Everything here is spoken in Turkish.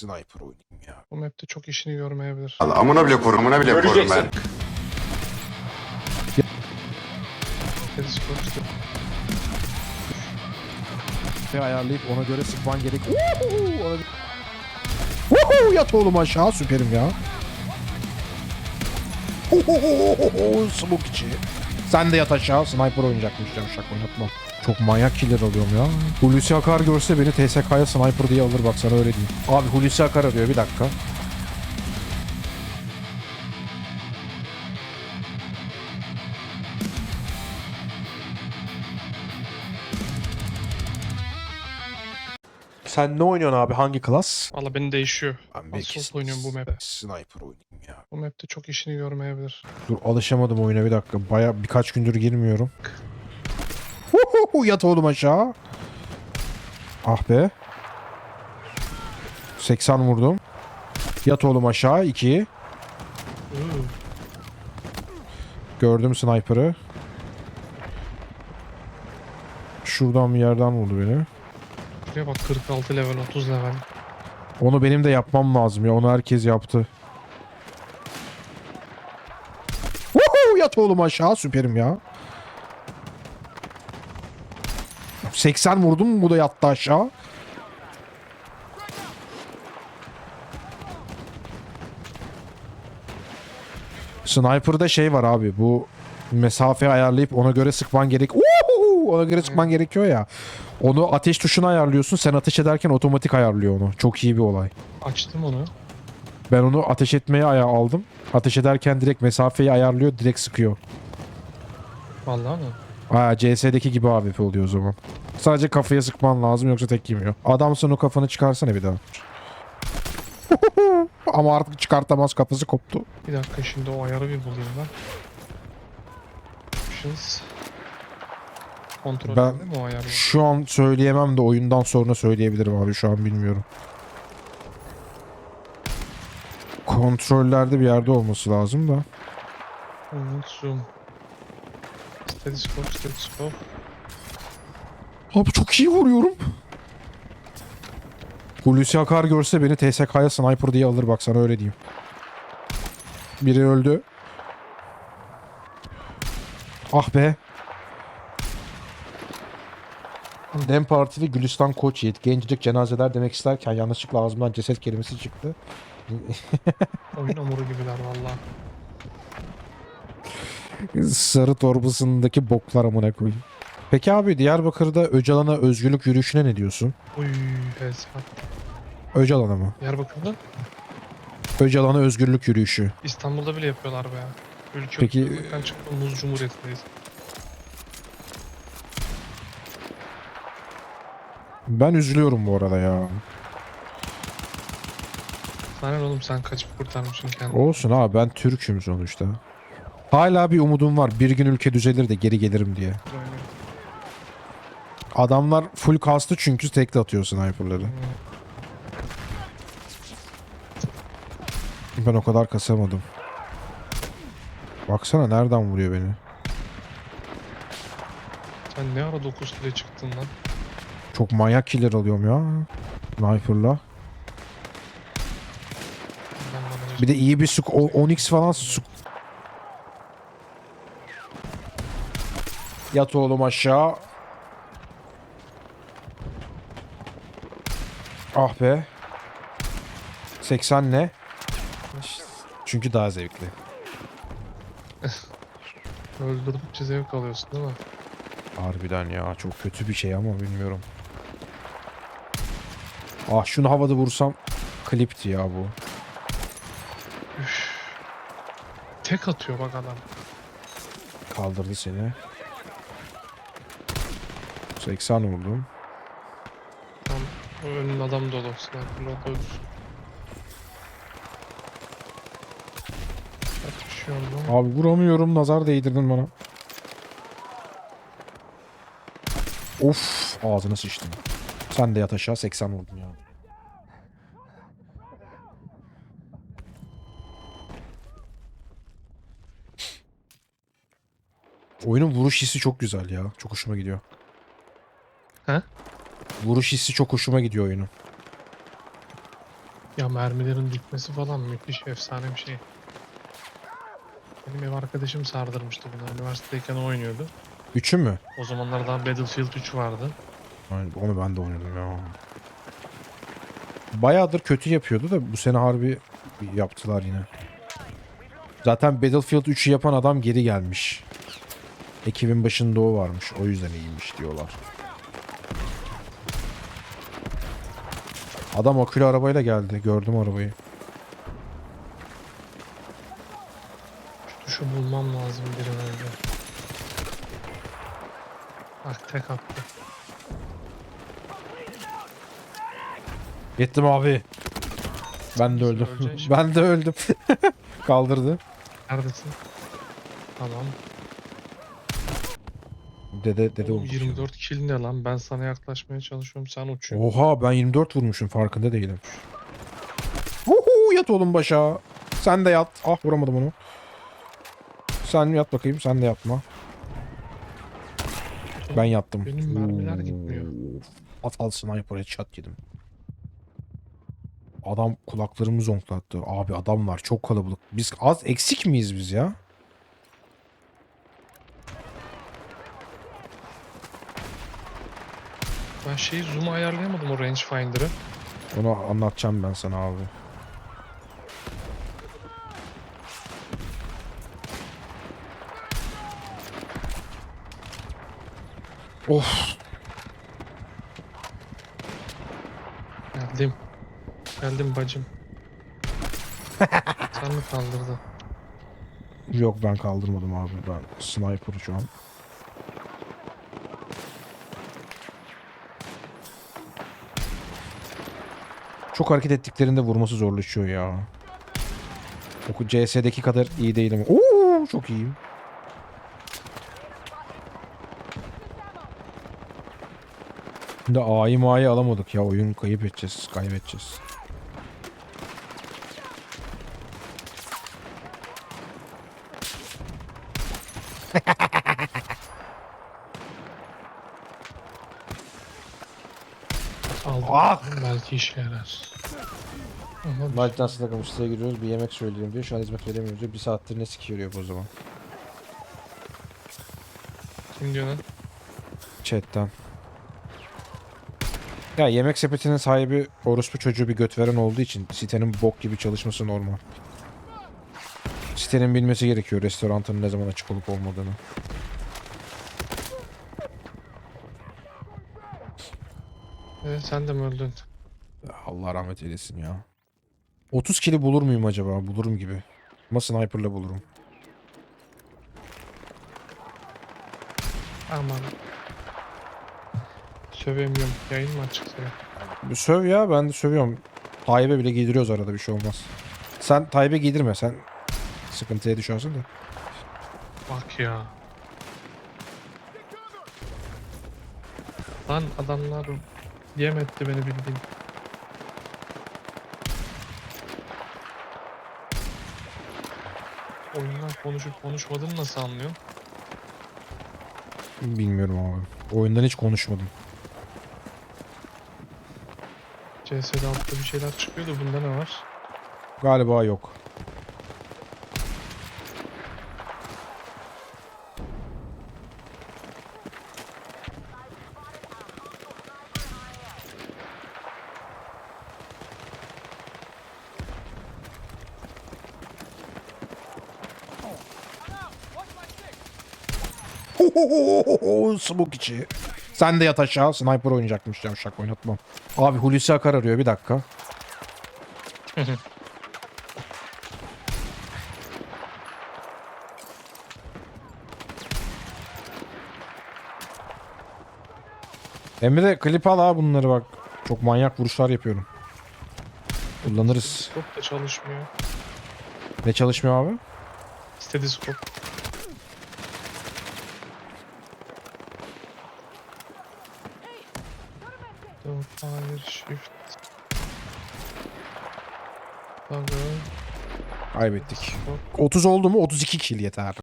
sniper oynayayım ya. Bu map'te çok işini görmeyebilir. Allah amına bile korum, amına bile korum ben. Ve ayarlayıp ona göre sıkman gerek. Woohoo! Ona... Woohoo! Yat oğlum aşağı süperim ya. Ohohohoho! Smoke içi. Sen de yat aşağı. Sniper oynayacakmış yavşak oynatmam. Çok manyak killer alıyorum ya. Hulusi Akar görse beni TSK'ya sniper diye alır bak sana öyle diyeyim. Abi Hulusi Akar arıyor bir dakika. Sen ne oynuyorsun abi? Hangi klas? Valla beni değişiyor. Ben Assault oynuyorum bu map'te. Sniper oynayayım ya. Bu map'te çok işini görmeyebilir. Dur alışamadım oyuna bir dakika. Baya birkaç gündür girmiyorum. Huhuhu, Yat oğlum aşağı. Ah be. 80 vurdum. Yat oğlum aşağı 2. Iıı, Gördüm sniper'ı. Şuradan bir yerden vurdu beni. Şuraya bak 46 level 30 level. Onu benim de yapmam lazım ya. Onu herkes yaptı. Woohoo! Yat oğlum aşağı. Süperim ya. 80 vurdum bu da yattı aşağı. Sniper'da şey var abi bu mesafe ayarlayıp ona göre sıkman gerek. Woohoo! Ona göre sıkman gerekiyor ya. Onu ateş tuşuna ayarlıyorsun. Sen ateş ederken otomatik ayarlıyor onu. Çok iyi bir olay. Açtım onu. Ben onu ateş etmeye aya aldım. Ateş ederken direkt mesafeyi ayarlıyor, direkt sıkıyor. Vallahi mı? Aa CS'deki gibi AWP oluyor o zaman. Sadece kafaya sıkman lazım yoksa tek yemiyor. Adamsın o kafanı çıkarsana bir daha. Ama artık çıkartamaz kafası koptu. Bir dakika şimdi o ayarı bir bulayım ben. Options. Kontrol Ben- mi o ayarı? Şu an söyleyemem de oyundan sonra söyleyebilirim abi şu an bilmiyorum. Kontrollerde bir yerde olması lazım da. Zoom. Stethoscope, stethoscope. Abi çok iyi vuruyorum. Hulusi Akar görse beni TSK'ya sniper diye alır bak sana öyle diyeyim. Biri öldü. Ah be. Dem Partili Gülistan Koç Yiğit. Gencecik cenazeler demek isterken yanlışlıkla ağzımdan ceset kelimesi çıktı. Oyun hamuru gibiler valla. Sarı torbasındaki boklar amına koyayım. Peki abi Diyarbakır'da Öcalan'a özgürlük yürüyüşüne ne diyorsun? Uy. Öcalan'a mı? Diyarbakır'da Öcalan'a özgürlük yürüyüşü. İstanbul'da bile yapıyorlar be. Ülke Peki- Peki... çıktı Muz Cumhuriyeti'ndeyiz. Ben üzülüyorum bu arada ya. Sana ne oğlum sen kaçıp kurtarmışsın kendini. Olsun abi ben Türk'üm sonuçta. Hala bir umudum var. Bir gün ülke düzelir de geri gelirim diye. Adamlar full kastı çünkü tekli atıyor sniperları. Ben o kadar kasamadım. Baksana nereden vuruyor beni. Sen ne ara 9 kile çıktın lan? Çok manyak killer alıyorum ya. Sniper'la. Bir de iyi bir suk o- 10x falan suk. Yat oğlum aşağı. Ah be. 80 ne? Çünkü daha zevkli. öldürdükçe zevk alıyorsun değil mi? Harbiden ya çok kötü bir şey ama bilmiyorum. Ah şunu havada vursam klipti ya bu. Üf. Tek atıyor bak adam. Kaldırdı seni. 80 vurdum. Tam o önün adam dolu. Sniper'la ama. Abi vuramıyorum nazar değdirdin bana. Of ağzına sıçtım. Sen de yat aşağı 80 vurdun ya. Oyunun vuruş hissi çok güzel ya. Çok hoşuma gidiyor. He? Vuruş hissi çok hoşuma gidiyor oyunun. Ya mermilerin dikmesi falan müthiş efsane bir şey. Benim ev arkadaşım sardırmıştı bunu. Üniversitedeyken o oynuyordu. Üçü mü? O zamanlar daha Battlefield 3 vardı. Ay, Onu ben de oynadım ya. Bayağıdır kötü yapıyordu da bu sene harbi yaptılar yine. Zaten Battlefield 3'ü yapan adam geri gelmiş. Ekibin başında o varmış. O yüzden iyiymiş diyorlar. Adam akülü arabayla geldi. Gördüm arabayı. Şu tuşu bulmam lazım bir an önce. Bak tek attı. Gittim abi. Ben de öldüm. Öleceksin şimdi. ben de öldüm. Kaldırdı. Neredesin? Tamam. Dede dede Oğlum oldu. 24 kill ne lan? Ben sana yaklaşmaya çalışıyorum. Sen uçuyorsun. Oha ben 24 vurmuşum farkında değilim. Uhu, yat oğlum başa. Sen de yat. Ah vuramadım onu. Sen yat bakayım sen de yatma. Ben yattım. Benim mermiler gitmiyor. At al sniper headshot yedim. Adam kulaklarımı zonklattı. Abi adam var çok kalabalık. Biz az eksik miyiz biz ya? Ben şeyi zoom'u ayarlayamadım o rangefinder'ı. Onu anlatacağım ben sana abi. Of. Geldim. Geldim bacım. Sen mi kaldırdın? Yok ben kaldırmadım abi. Ben sniper şu an. Çok hareket ettiklerinde vurması zorlaşıyor ya. O CS'deki kadar iyi değilim. Oo çok iyiyim. Şimdi A'yı ma'yı alamadık ya. Oyun kayıp edeceğiz. Kaybedeceğiz. Aldım. Ah! Belki işe yarar. Maltan takılmış siteye giriyoruz bir yemek söyleyelim diyor. Şu an hizmet veremiyoruz diyor. Bir saattir ne sikiyor bu o zaman. kim diyor lan? Chatten. Ya yemek sepetinin sahibi orospu çocuğu bir göt veren olduğu için sitenin bok gibi çalışması normal. Sitenin bilmesi gerekiyor restoranın ne zaman açık olup olmadığını. Evet sen de mi öldün? Allah rahmet eylesin ya. 30 kili bulur muyum acaba? Bulurum gibi. Ama sniper'la bulurum. Aman. Sövemiyorum. Yayın mı açık senin? Söv ya ben de sövüyorum. Tayyip'e bile giydiriyoruz arada bir şey olmaz. Sen Tayyip'e giydirme sen sıkıntıya düşersin de. Bak ya. Lan adamlar yem etti beni bildiğin. Oyundan konuşup konuşmadığını nasıl anlıyorsun? Bilmiyorum abi. Oyundan hiç konuşmadım. CS'de altta bir şeyler çıkıyordu. Bunda ne var? Galiba yok. Smoke içi. Sen de yat aşağı. Sniper oynayacakmış yavşak oynatmam. Abi Hulusi Akar arıyor bir dakika. Emre klip al ha bunları bak. Çok manyak vuruşlar yapıyorum. Kullanırız. Çok da çalışmıyor. Ne çalışmıyor abi? Stethoscope. Don't Kaybettik. Stop. 30 oldu mu 32 kill yeter.